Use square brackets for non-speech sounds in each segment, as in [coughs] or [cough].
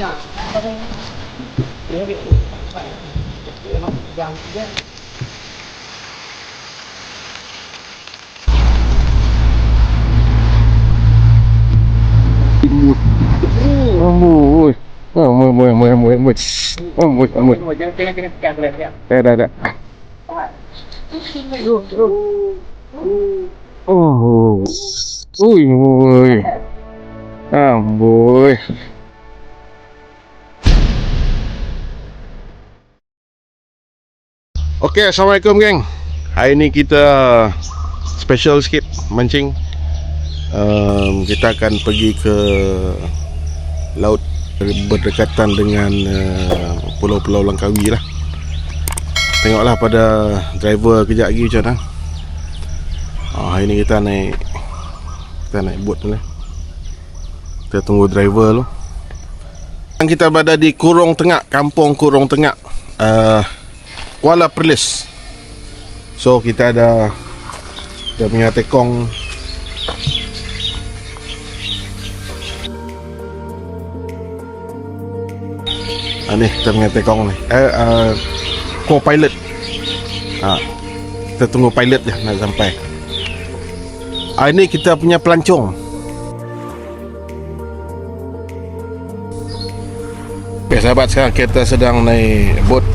Ya. Dia ambil. Yang dia. Amboi. Amboi, amboi, amboi, amboi, amboi. Amboi, amboi. Jangan jangan jangan tekan boleh ya. Dah, dah, dah. Oh. Ui, ui. Okey, Assalamualaikum geng. Hari ni kita special sikit mancing. Um, kita akan pergi ke laut berdekatan dengan uh, pulau-pulau Langkawi lah. Tengoklah pada driver kejap lagi macam mana. Oh, hari ni kita naik kita naik boat dulu. Kita tunggu driver. Sekarang Kita berada di Kurung Tengah, kampung Kurung Tengah. Uh, Kuala Perlis. So kita ada kita punya tekong Ah, ni kita punya tekong ni. Eh, uh, co-pilot. Ha. Kita tunggu pilot je nak sampai. Ah, ini kita punya pelancong. Okay, sahabat sekarang kita sedang naik bot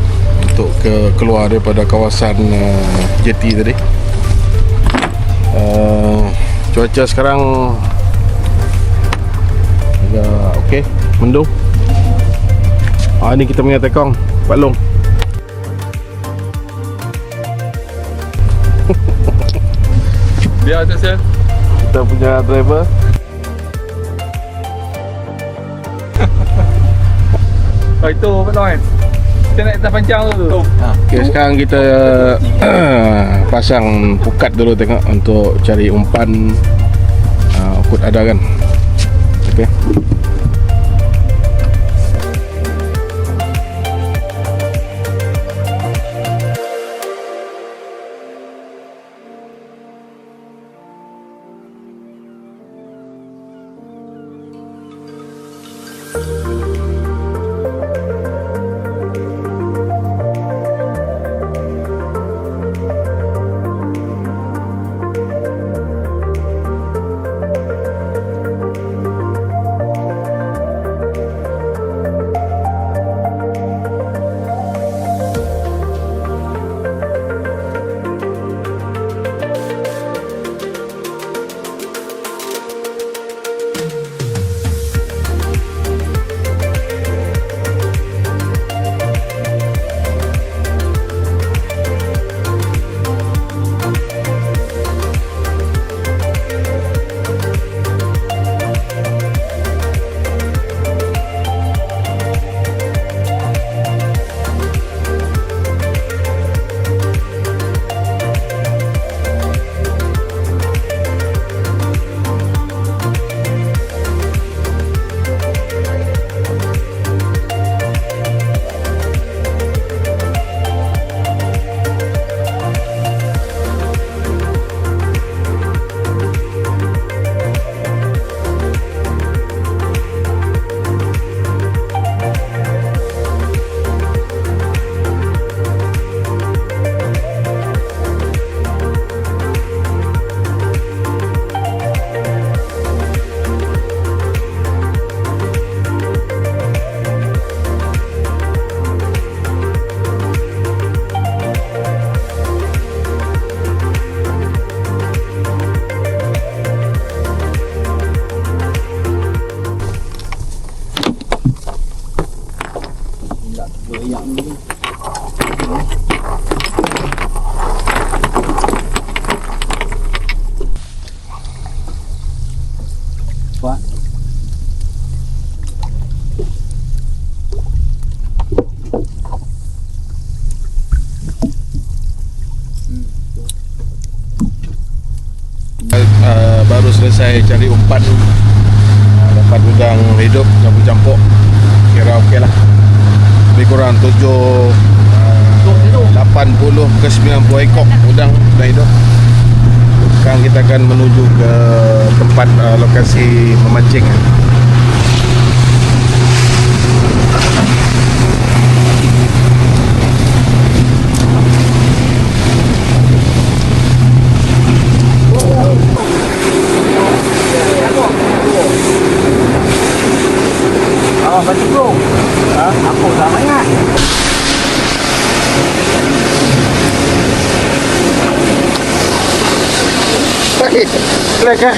untuk ke keluar daripada kawasan uh, jeti tadi. Uh, cuaca sekarang agak okey, mendung. Ah ni kita punya tekong, Pak Long. [laughs] Biar atas ya. Kita punya driver. Oh [laughs] itu Pak Loan. Kita naik atas panjang tu. Okay, sekarang kita [clears throat] pasang pukat dulu tengok untuk cari umpan uh, ukut ada kan. Okay. Selesai cari umpan uh, dapat udang hidup campur-campur kira okey lah. Lebih kurang 7 uh, 80 ke 90 ekor udang udang hidup. Sekarang kita akan menuju ke tempat uh, lokasi memancing Oh, batu bro. Ha? Apa dah ingat? Kan?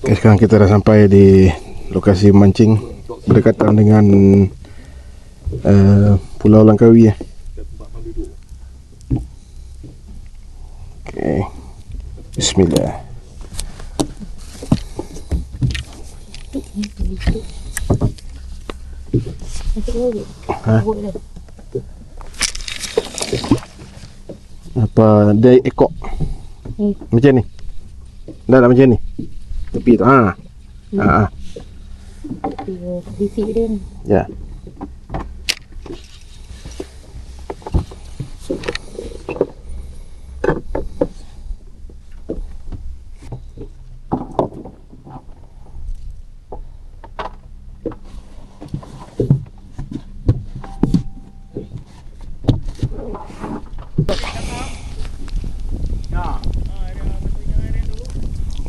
Okay, sekarang kita dah sampai di lokasi mancing berdekatan dengan uh, Pulau Langkawi eh. Okay. Bismillah. Ha? Apa dia ekor? Hmm. Macam ni. Dah dah macam ni. Tepi tu. Ha. Ha. ha. Bisik dia ni. Ya.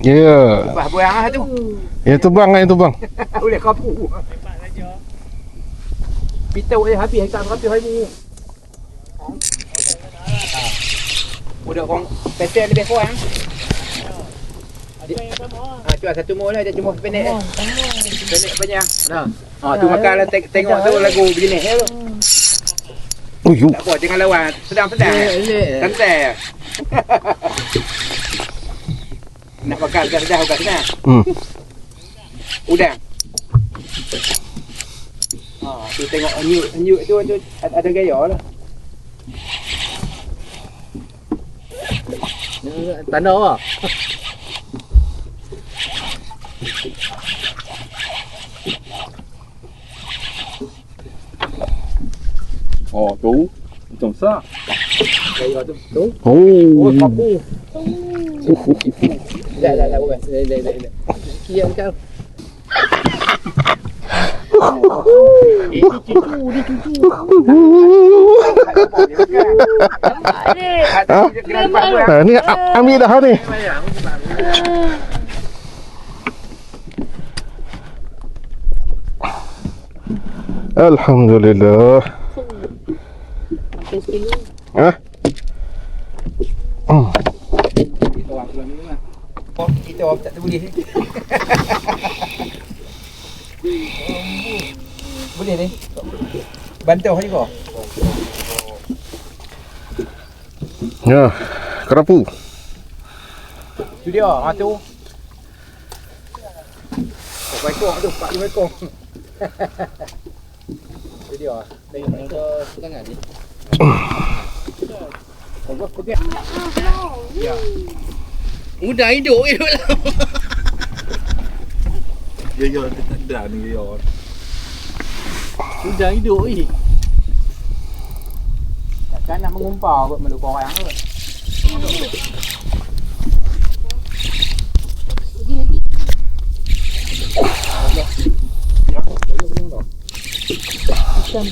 Ya. Bah buang ah tu. Yang tu bang, yang tu bang. [laughs] Boleh kapu. Pitau dia habis tak habis hari ni. Udah orang petel lebih kurang. Ah, cuba satu mul lah, dia cuma pendek. Pendek banyak. Nah. Ah, tu makan lah teng- tengok tu lagu begini. Oh. Tak apa, jangan lawan. Sedang-sedang. Santai. [laughs] Nak makan kat sedang kat sana. Hmm. Udang. Ha, tu tengok anyuk anyuk tu, tu ada, ada gaya lah. Tanah lah. Oh, tu. Macam sah. Gaya tu. Tu. Oh. Oh, kapu. Bukan. Kau. Ha, ni ambil dah ni. Alhamdulillah. Ha? Hmm. Kita orang pulang ni Oh, kita orang tak boleh. boleh ni. Bantau juga. Ya, kerapu. Tu dia, ha tu. Empat ekor tu, empat lima ekor. tu dia. Tengok tengok tu tangan ni. Oh, kau dia. Ya. Mudah hidup lah. Gaya dia tak ada ni gaya. Mudah hidup je. Takkan nak mengumpar kot melu korang kot. Ikan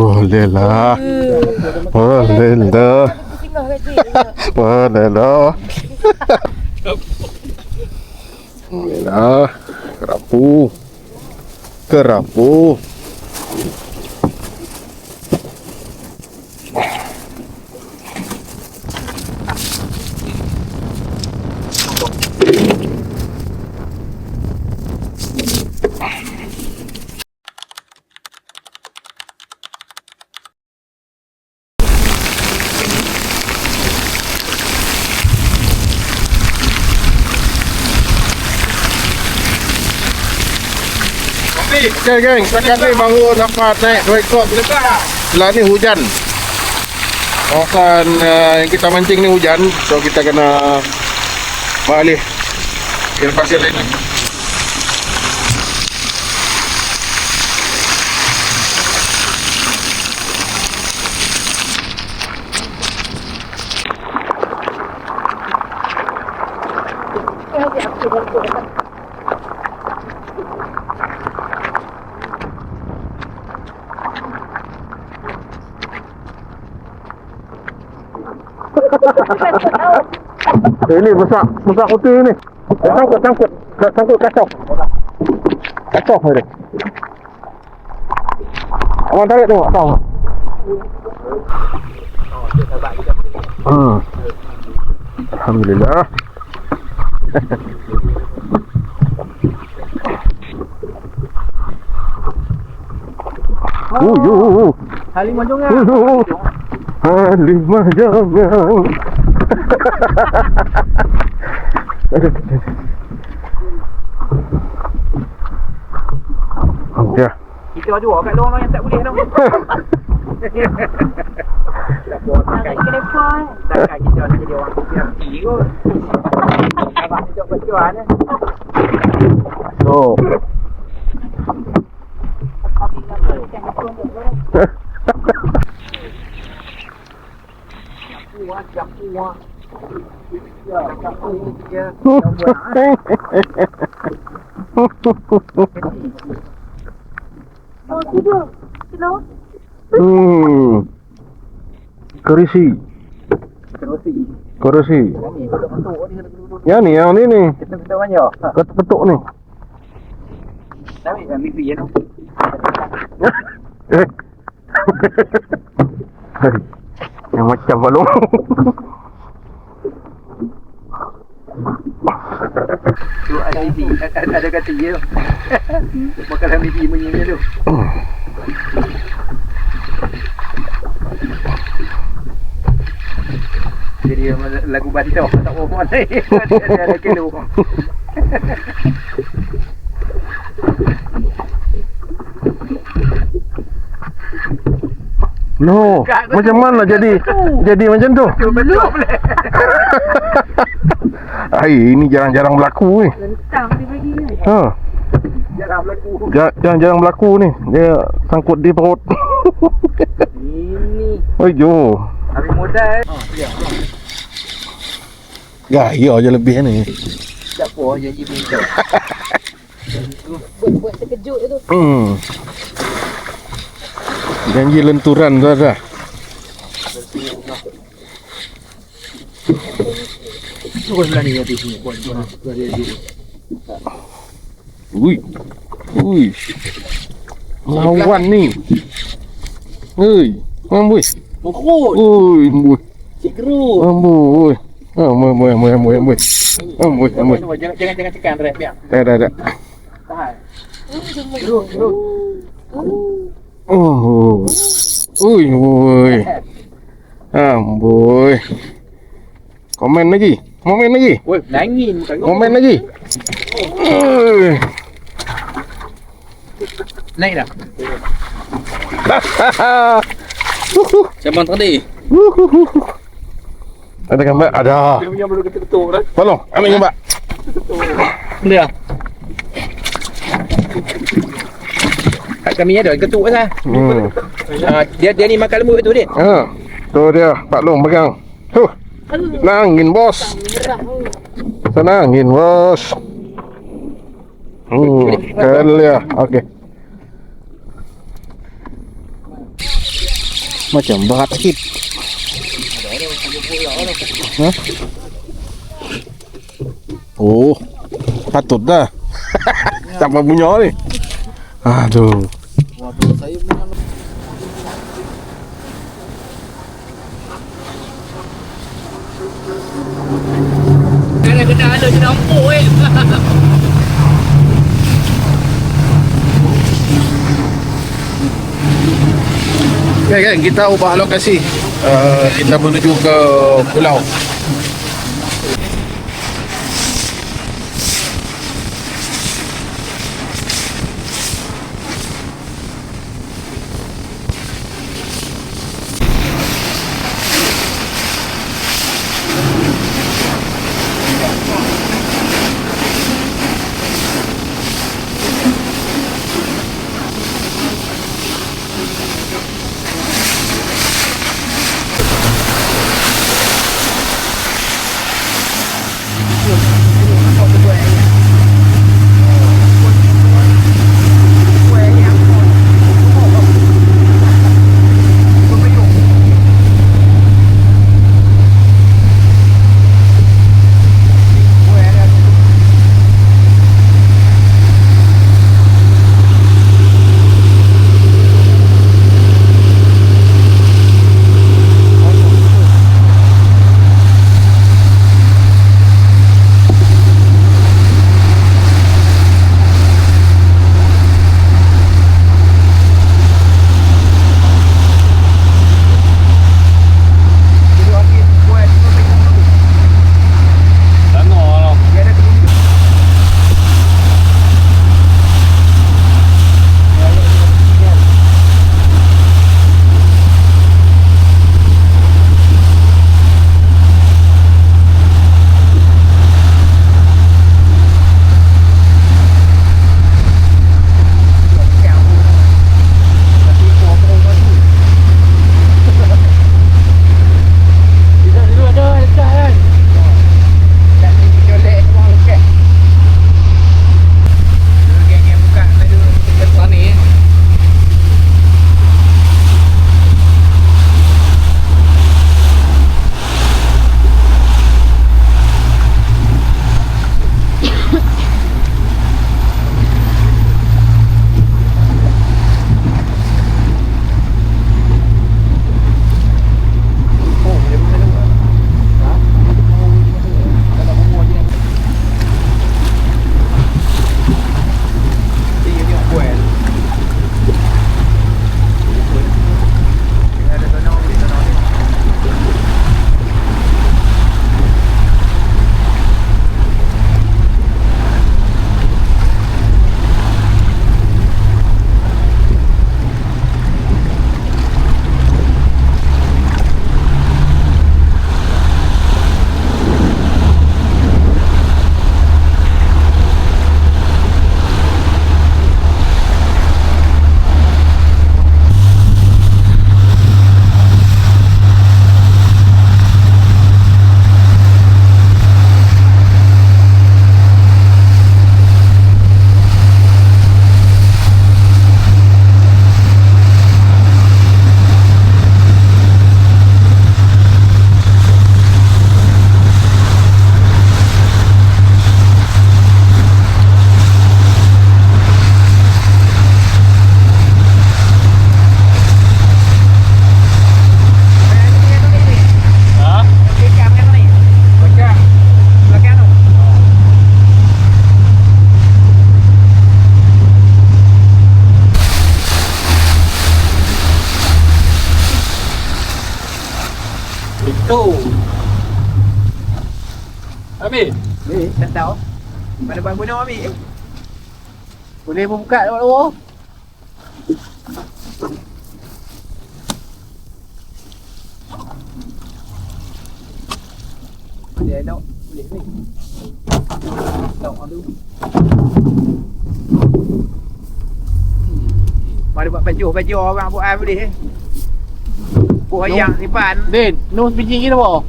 bilis tu. Boleh lah. Boleh lah. Tengah kata. Boleh lah. Boleh lah. Kerapu. Kerapu. Okay geng, setakat ni baru dapat naik dua ekor Sebelah ni hujan. Kawasan uh, yang kita mancing ni hujan? So kita kena Beralih Ke pasir lain Eh, Ini besar, besar kutu ni. Eh, Sangkut, sangkut. Kat- Sangkut kacau. Kacau ni. Abang tarik tengok kacau. Hmm. Alhamdulillah. [laughs] Uh, uh. Halimah Halimah jangan. Okey. Kita dua kat luar yang tak boleh tau. Nak kena pun. Takkan kita nak jadi orang yang kot. Abang hidup bertuan eh. So. Hmm. Kerisi. Terusi. Kerisi. Ni ni duduk. Ya ni, yang ni ni. Kita banyak. Ketuk-ketuk ni. Tapi kan mimpi ya tu. Eh. Yang macam balong. [laughs] Tu ada mimpi. Ada ada kata ya. Makalah mimpi menyanyi tu. Jadi lagu Badita tak mana. Dia ada kelu. No, macam mana jadi jadi macam tu? Betul boleh. Ai, ini jarang-jarang berlaku ni. Lentang dia bagi ni. Ha, Jarang berlaku. ja- jarang-jarang berlaku ni. Dia sangkut di perut. Ini. Oi, jo. Habis modal. Ha, ya. Gaya je lebih ni. Tak apa janji minta. Buat-buat terkejut tu. Hmm. Janji lenturan tu ada. Terus lah ni habis ni. Buat buat buat dia dulu. Ui. Ui. Lawan ni. Ui. Amboi. Mokot. Ui, amboi. Cik Geruk. Amboi. Amboi, amboi, amboi, amboi, amboi. Amboi, amboi. Jangan jangan jangan tekan rep biar. Dah, dah, dah. Tahan. Duduk, duduk. Oh. Ui, ui. Amboi. Komen lagi. Komen lagi. Woi, nangin bukan Komen lagi. Naik dah. Cabang tadi. Ada gambar? Ada. Dia punya belum ketuk-ketuk dah. Tolong, ambil gambar. Dia. Kat kami ada ketuk lah. Hmm. Ah, dia dia ni makan lembut tu dia. Ha. Tu dia, Pak Long pegang. Huh. Senangin bos. Senangin bos. Hmm, keren dia. Okey. Macam berat sikit. Ha? Oh, patut dah. [laughs] Sampai punya ni. Aduh. Kena kena Okay kan, kita ubah lokasi. Uh, kita menuju ke pulau. Boleh buka luar-luar. Dia nak boleh ni. Tak ada. Mari buat baju, baju orang buat ai boleh eh. Buat ayam simpan. Din, nus biji kita apa?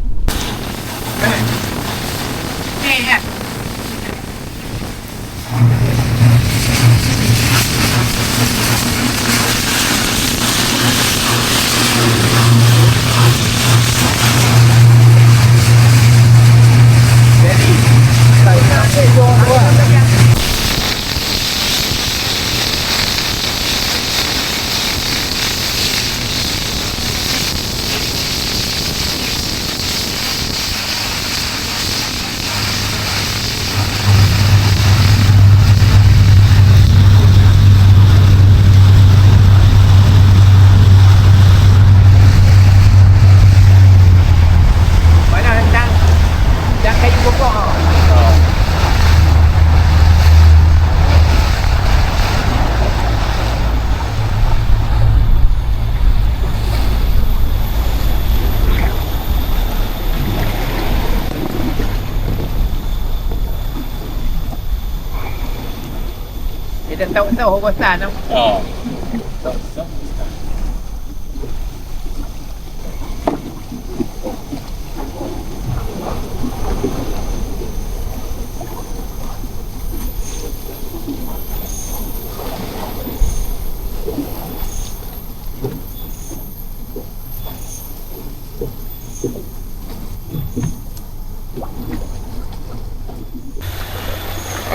Ni Kita tahu-tahu bosan. Oh.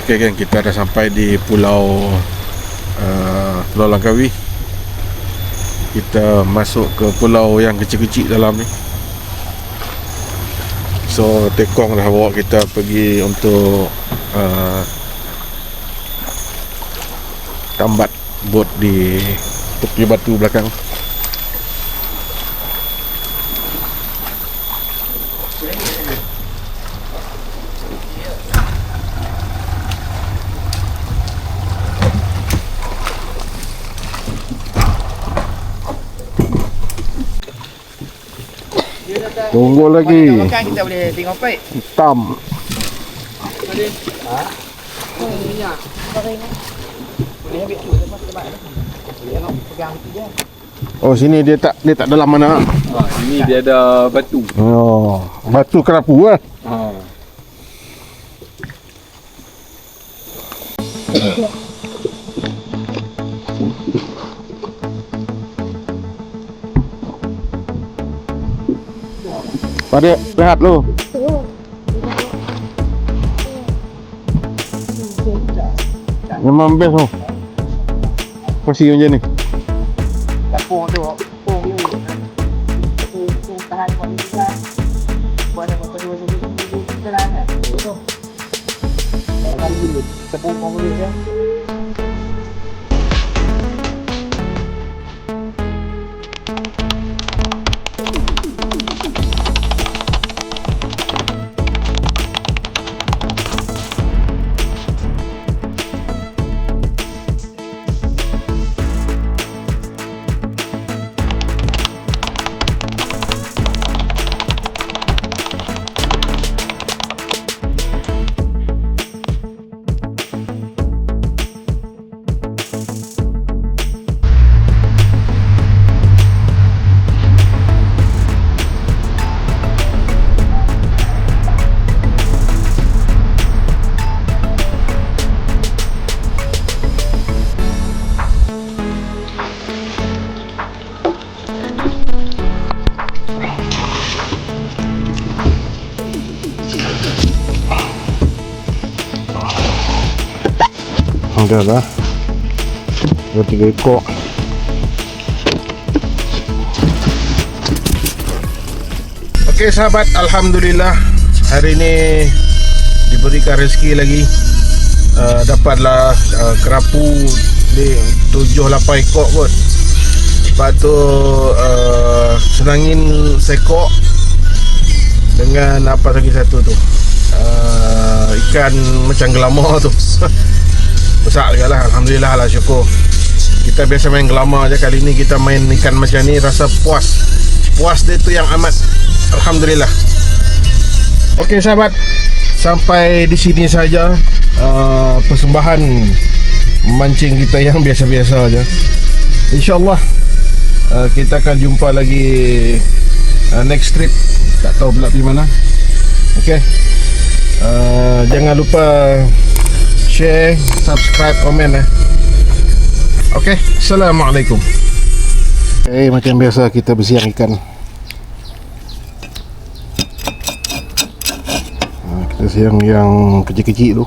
Okey kan kita dah sampai di pulau uh, Pulau Langkawi. Kita masuk ke pulau yang kecil-kecil dalam ni. So Tekong dah bawa kita pergi untuk uh, tambat bot di tepi batu belakang. Lagi. Makan kita boleh tengok baik. Hitam. Boleh ambil tu lepas tu. Boleh tengok pegang tu je. Oh sini dia tak dia tak dalam mana. Ha, ini dia ada batu. Oh, batu kerapu lah. Ha. [coughs] Pada rehat lu. Memang best tu. Posisi macam ni. Kapung tu. Kapung tu. Tu tu tahan buat ni juga. Buat apa tu dua dua dua kita lah kan. Ada lah. Dua tiga ekor. Okey sahabat, Alhamdulillah. Hari ini diberikan rezeki lagi. Uh, dapatlah uh, kerapu di 7-8 ekor kot. Lepas tu uh, senangin sekok dengan apa lagi satu tu? Uh, ikan macam gelama tu [laughs] besar juga lah Alhamdulillah lah syukur kita biasa main gelama je kali ni kita main ikan macam ni rasa puas puas dia tu yang amat Alhamdulillah Okey sahabat sampai di sini saja uh, persembahan mancing kita yang biasa-biasa aja. InsyaAllah uh, kita akan jumpa lagi uh, next trip. Tak tahu pula pergi mana. Okey. Uh, jangan lupa share, subscribe, komen eh. Okey, Assalamualaikum. Eh, macam biasa kita bersiang ikan. Ah, Kita siang yang kecil-kecil tu